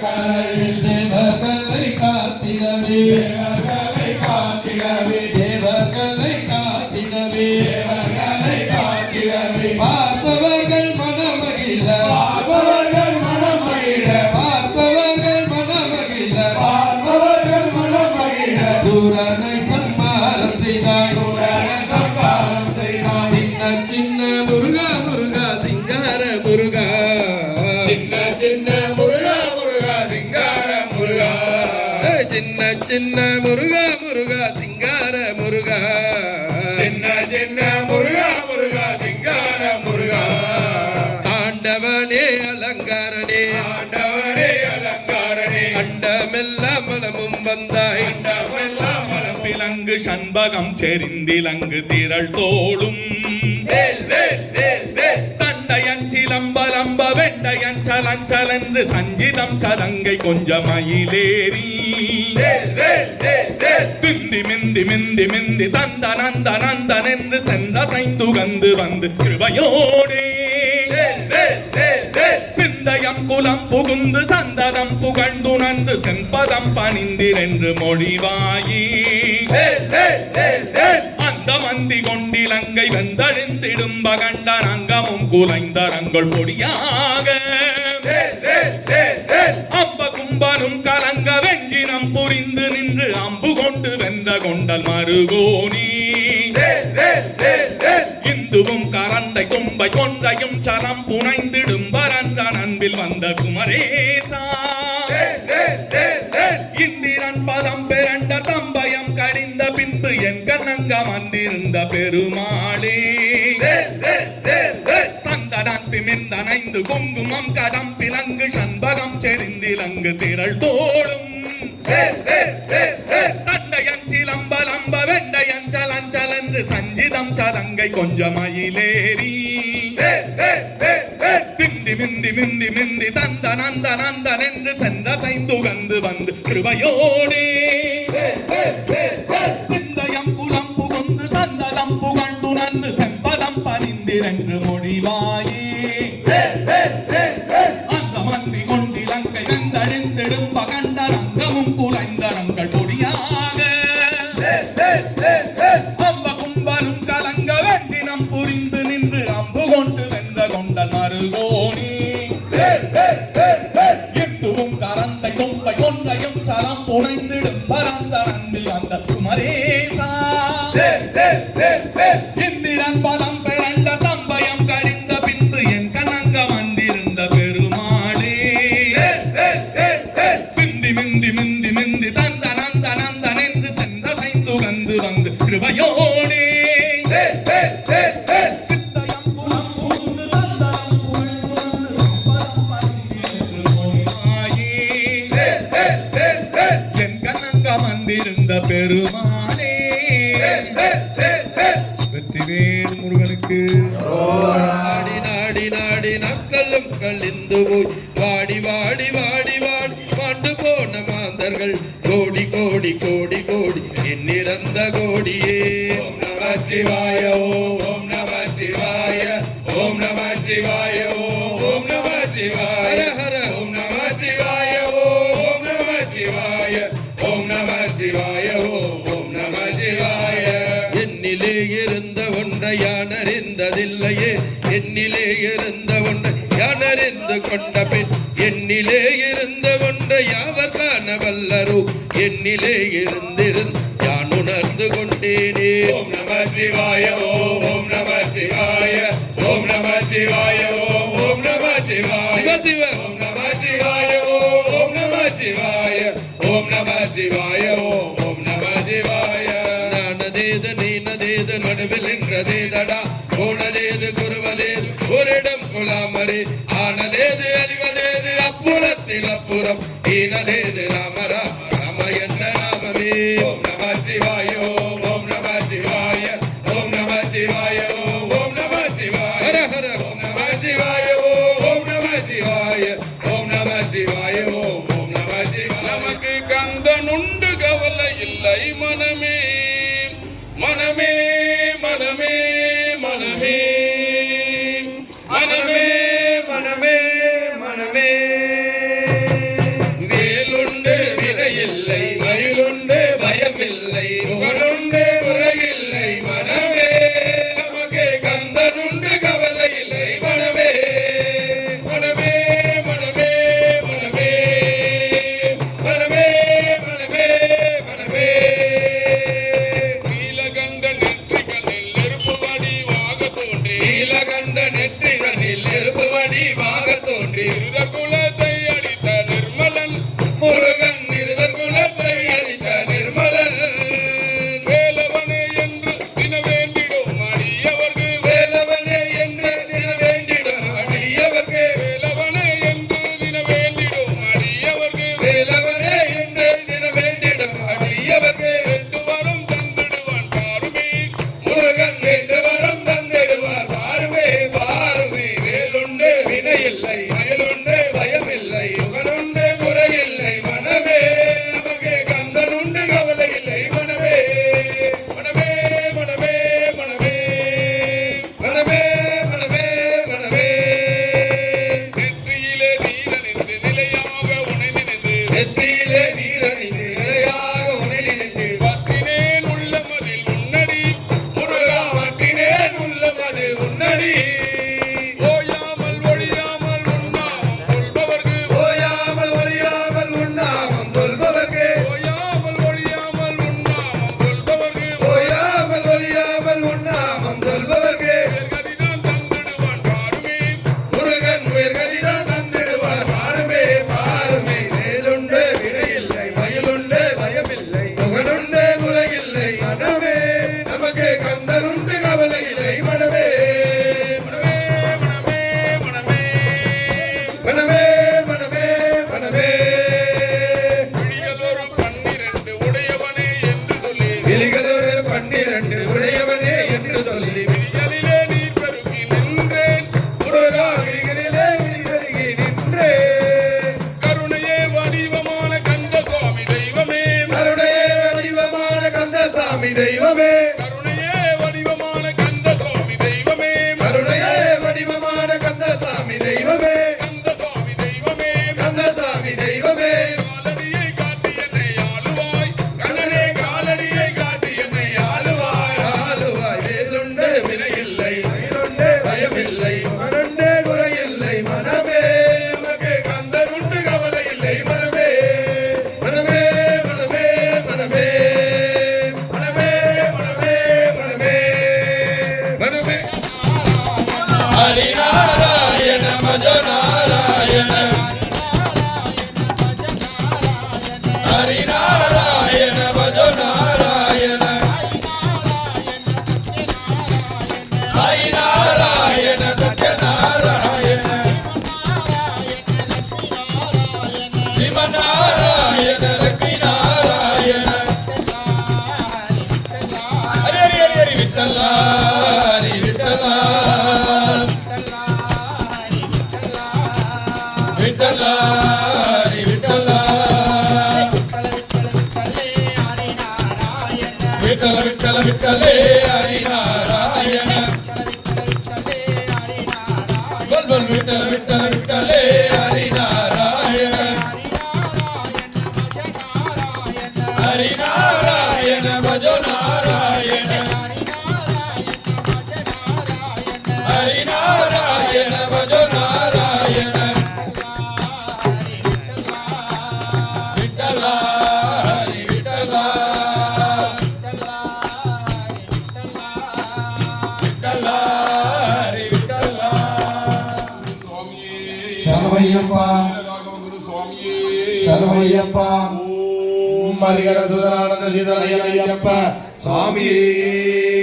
தேவர்களை காத்திடவே. தேவர்களை காத்திடவே. தேவர்களை காத்திடவே. தேவர்களை காத்திடவே. பார்ப்பவர்கள் மனமகிழ. பார்ப்பவர்கள் மனமகிழ. பார்ப்பவர்கள் மனமகிழ. பார்ப்பவர்கள் மனமகிழ. சூரனை சம்மாரம் செய்தாய். சின்ன முருகா முருகா சிங்கார முருகா. சின்ன சின்ன முருகா முருகா சிங்கார முருகா. ஆண்டவனே அலங்காரனே. ஆண்டவனே அலங்காரனே. அண்டமெல்லாம் மனமும் வந்தாய். அண்டமெல்லாம் மலம் விலங்கு சண்பகம் செறிந்திலங்கு திரள் தோளும் சிலம்பலம்ப வெண்டையன் சலஞ்சலன்று சஞ்சிதம் சலங்கை கொஞ்சமயிலேறி வேல் திந்தி மிந்தி மிந்தி மிந்தி தந்த நந்த நந்தன் என்று சென்ற சைந்துகந்து வந்து கிருபையோடே. சிந்தயம் குலம் புகுந்து சந்ததம் புகழ்ந்துணர்ந்து செம்பதம் பணிந்திரென்று மொழிவாயி. மந்தி கொண்டிலங்கை வெந்தழிந்திடும் பகண்ட ரங்கமும் குலைந்த ரங்கள் பொடியாக. அம்ப கும்பனும் கலங்க வெஞ்சினம் புரிந்து நின்று அம்பு கொண்டு வெந்த கொண்டல் மருகோனி. இந்துவும் கரந்தை கும்பை கொண்டையும் சரம் புனைந்திடும் பரந்த நண்பில் வந்த குமரேசா. இந்திரன் பதம் பெற என் வந்திருந்த பெருமாளே. வேல் மிந்தனைந்து குங்குமம் கடம் பிலங்கு சண்பகம் செறிந்திலங்கு திரள் தோடும் வேல் வேல் வேல் வெண்டையன் சலஞ்சலன்று சஞ்சிதம் சலங்கை கொஞ்சம் மயிலேறி. திந்தி மிந்தி மிந்தி மிந்தி தந்த நந்த நந்தன் என்று சென்ற சைந்துகந்து வந்து கிருபையோடு புரிந்து நின்று அம்பு கொண்டு வென்ற கொண்ட மருகோனி வேல் வேல் வெற்றிவேல் முருகனுக்கு. நாடி நாடி நாடி நக்கலும் கழிந்து போய். வாடி வாடி வாடி வாடி மாண்டு போன மாந்தர்கள். கோடி கோடி கோடி கோடி எண்ணிறந்த கோடியே. ஓம் நம சிவாய ஓம் ஓம் நம சிவாய ஓம் நம சிவாய. என்னிலே இருந்த ஒன்றை யான் அறிந்ததில்லையே என்னிலே இருந்த ஒன்றை யான் அறிந்து கொண்ட பின் என்னிலே இருந்த ஒன்றை யாவர் காண வல்லரோ என்னிலே இருந்திருந்து யான் உணர்ந்து கொண்டேனே ஓம் நம சிவாய ஓம் நம சிவாய ஓம் நம சிவாய. ஓம் ஓம் நம சிவாய சிவ ദൈവമേ కలే హరి నారాయణ బల్బల్ విఠల విఠల విఠలే హరి నారాయణ హరి నారాయణ சர்வையப்பா. சர்வையப்பா. ஓம் அதிகர சுதரானந்த சீதரையப்பா சுவாமியே.